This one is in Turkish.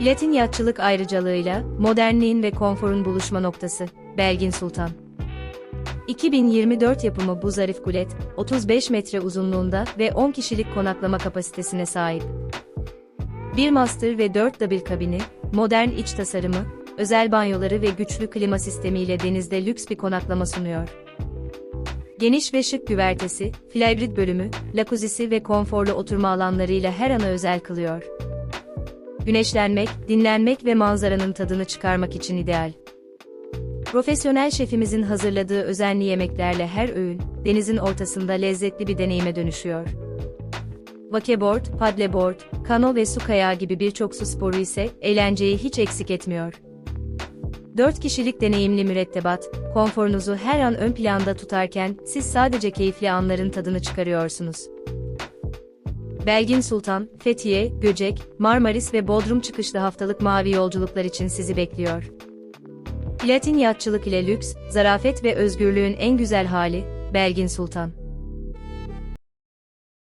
Platin yatçılık ayrıcalığıyla, modernliğin ve konforun buluşma noktası, Belgin Sultan. 2024 yapımı bu zarif kulet, 35 metre uzunluğunda ve 10 kişilik konaklama kapasitesine sahip. Bir master ve 4 double kabini, modern iç tasarımı, özel banyoları ve güçlü klima sistemiyle denizde lüks bir konaklama sunuyor. Geniş ve şık güvertesi, flybrid bölümü, lakuzisi ve konforlu oturma alanlarıyla her ana özel kılıyor. Güneşlenmek, dinlenmek ve manzaranın tadını çıkarmak için ideal. Profesyonel şefimizin hazırladığı özenli yemeklerle her öğün, denizin ortasında lezzetli bir deneyime dönüşüyor. Wakeboard, paddleboard, kano ve su kayağı gibi birçok su sporu ise eğlenceyi hiç eksik etmiyor. 4 kişilik deneyimli mürettebat, konforunuzu her an ön planda tutarken siz sadece keyifli anların tadını çıkarıyorsunuz. Belgin Sultan, Fethiye, Göcek, Marmaris ve Bodrum çıkışlı haftalık mavi yolculuklar için sizi bekliyor. Platin yatçılık ile lüks, zarafet ve özgürlüğün en güzel hali, Belgin Sultan.